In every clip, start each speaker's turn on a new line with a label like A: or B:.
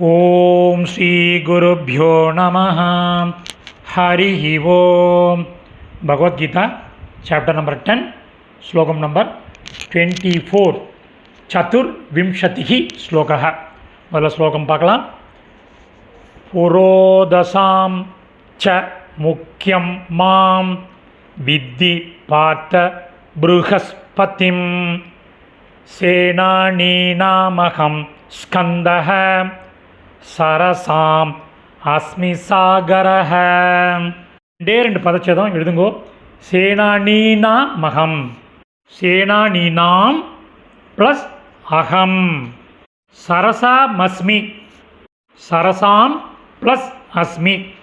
A: ॐ श्रीगुरुभ्यो नमः। हरिः ओम्। भगवद्गीता चाप्टर् नंबर टेन् श्लोकं नंबर ट्वेण्टि फोर् चतुर्विंशतिः श्लोकः। ಮೊದಲ ಶ್ಲೋಕಂ ಪಾಕಲ च ಚ ಮುಖ್ಯಂ विद्धि ಬಿದ್ದಿ ಪಾರ್ಥ ಬೃಹಸ್ಪತಿಂ ಸೇನಾನೀನಾಮಹಂ சரசாம் அஸ்மி சாகரஹ. ரெண்டே ரெண்டு பதச்சதம் எழுதுங்கோ. சேனானீனா மகம். சேனானீனாம் ப்ளஸ் அகம். சரசா மஸ்மி சரசாம் ப்ளஸ் அஸ்மி.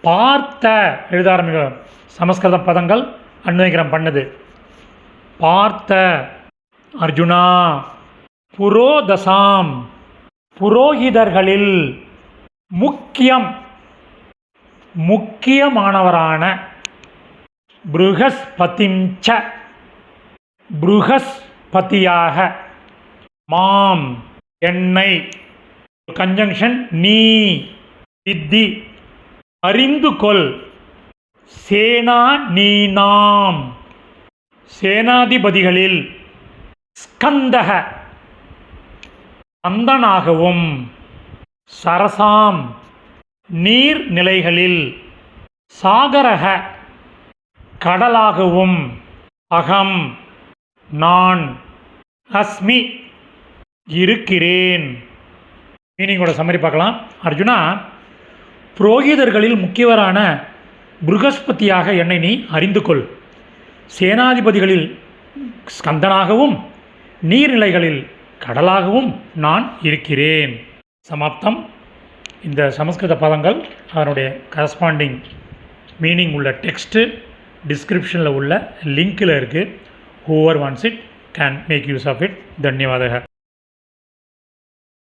A: பார்த்த எழுத ஆரம்பிக்க சமஸ்கிருத பதங்கள் அன்வயிகரம் பண்ணுது. பார்த்த அர்ஜுனா. புரோதசாம். புரோகிதர்களில் முக்கியம் முக்கியமானவரான ப்ருகஸ்பதிஞ்ச ப்ருகஸ்பதியாக மாம் என்னை கன்ஜங்ஷன் நீ வித்தி அறிந்து கொள். சேனா நீ நாம். சேனாதிபதிகளில் ஸ்கந்தக அந்தனாகவும் சரசாம் நீர்நிலைகளில் சாகரக கடலாகவும் அகம் நான் அஸ்மி இருக்கிறேன். மீனிங்கோட சம்மரி பார்க்கலாம். அர்ஜுனா புரோகிதர்களில் முக்கியவரான புருகஸ்பதியாக என்னை நீ அறிந்து கொள் சேனாதிபதிகளில் ஸ்கந்தனாகவும் நீர்நிலைகளில் கடலாகவும் நான் இருக்கிறேன். சமாப்தம். இந்த சமஸ்கிருத பதங்கள் அதனுடைய கரஸ்பாண்டிங் மீனிங் உள்ள டெக்ஸ்ட்டு டிஸ்கிரிப்ஷனில் உள்ள லிங்கில் இருக்குது whoever wants it can make use of it தன்யவாதக.